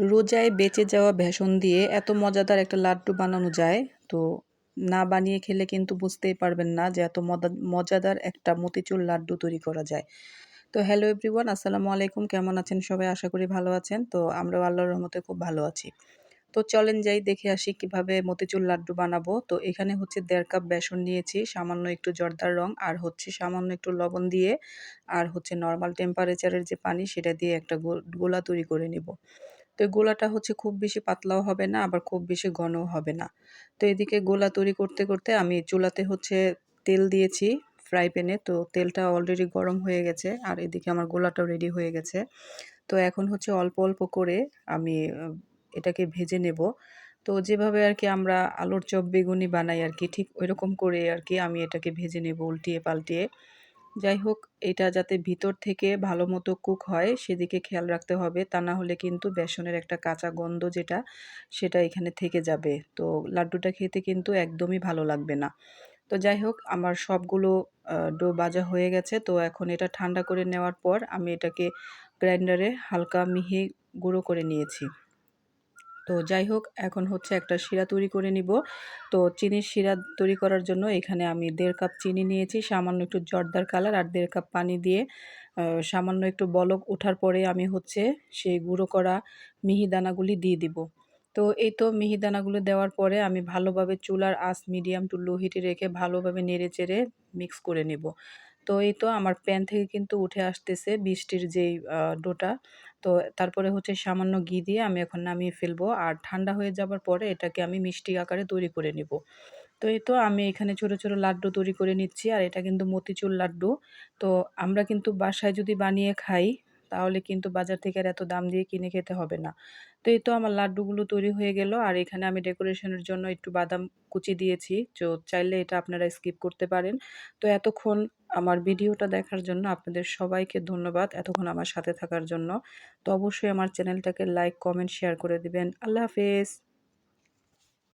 রোজায় বেঁচে যাওয়া বেসন দিয়ে এত মজাদার একটা লাড্ডু বানানো যায়, তো না বানিয়ে খেলে কিন্তু বুঝতেই পারবেন না যে এত মজাদার একটা মতিচুর লাড্ডু তৈরি করা যায়। তো হ্যালো এভরিওয়ান, আসসালামু আলাইকুম। কেমন আছেন সবাই? আশা করি ভালো আছেন। তো আমরাও আল্লাহর রহমতে খুব ভালো আছি। তো চলেন যাই, দেখে আসি কীভাবে মতিচুর লাড্ডু বানাবো। তো এখানে হচ্ছে দেড় কাপ বেসন নিয়েছি, সামান্য একটু জর্দার রং, আর হচ্ছে সামান্য একটু লবণ দিয়ে, আর হচ্ছে নর্মাল টেম্পারেচারের যে পানি, সেটা দিয়ে একটা গোলা তৈরি করে নিব। তো গোলাটা হচ্ছে খুব বেশি পাতলাও হবে না, আবার খুব বেশি ঘনও হবে না। তো এদিকে গোলা তৈরি করতে করতে আমি চুলাতে হচ্ছে তেল দিয়েছি ফ্রাই প্যানে, তো তেলটা অলরেডি গরম হয়ে গেছে, আর এদিকে আমার গোলাটাও রেডি হয়ে গেছে। তো এখন হচ্ছে অল্প অল্প করে আমি এটাকে ভেজে নেব। তো যেভাবে আর কি আমরা আলুর চপ, বেগুনি বানাই আর কি, ঠিক ওইরকম করে আর কি আমি এটাকে ভেজে নেব উল্টিয়ে পাল্টিয়ে। যাই হোক, এটা যাতে ভিতর থেকে ভালো মতো কুক হয়, সেদিকে খেয়াল রাখতে হবে। তা না হলে কিন্তু বেসনের একটা কাঁচা গন্ধ যেটা, সেটা এখানে থেকে যাবে। তো লাড্ডুটা খেতে কিন্তু একদমই ভালো লাগবে না। তো যাই হোক, আমার সবগুলো ডো বাজা হয়ে গেছে। তো এখন এটা ঠান্ডা করে নেওয়ার পর আমি এটাকে গ্রাইন্ডারে হালকা মিহি গুঁড়ো করে নিয়েছি। তো যাই হোক, এখন হচ্ছে একটা শিরা তৈরি করে নিব। তো চিনির শিরা তৈরি করার জন্য এখানে আমি দেড় কাপ চিনি নিয়েছি, সামান্য একটু জর্দার কালার আর দেড় কাপ পানি দিয়ে সামান্য একটু বলক ওঠার পরে আমি হচ্ছে সেই গুঁড়ো করা মিহিদানাগুলি দিয়ে দিব। তো এই তো মিহিদানাগুলো দেওয়ার পরে আমি ভালোভাবে চুলার আস মিডিয়াম টু লো হিটে রেখে ভালোভাবে নেড়ে চেড়ে মিক্স করে নেব। তো এই তো আমার প্যান থেকে কিন্তু উঠে আসতেছে বৃষ্টির যেই ডোটা। তো তারপরে হচ্ছে সামান্য ঘি দিয়ে আমি এখন নামিয়ে ফেলব। আর ঠান্ডা হয়ে যাবার পরে এটাকে আমি মিষ্টি আকারে তৈরি করে নিব। তো এই তো আমি এখানে ছোট ছোট লাড্ডু তৈরি করে নিচ্ছি। আর এটা কিন্তু মতিচুর লাড্ডু। তো আমরা কিন্তু বাসায় যদি বানিয়ে খাই তাহলে কিন্তু বাজার থেকে আর এত দাম দিয়ে কিনে খেতে হবে না। তো এই তো আমার লাড্ডুগুলো তৈরি হয়ে গেল। আর এখানে আমি ডেকোরেশনের জন্য একটু বাদাম কুচি দিয়েছি। তো চাইলে এটা আপনারা স্কিপ করতে পারেন। তো এতক্ষণ আমার ভিডিওটা দেখার জন্য আপনাদের সবাইকে ধন্যবাদ এতক্ষণ আমার সাথে থাকার জন্য। তো অবশ্যই আমার চ্যানেলটাকে লাইক, কমেন্ট, শেয়ার করে দিবেন। আল্লাহ হাফেজ।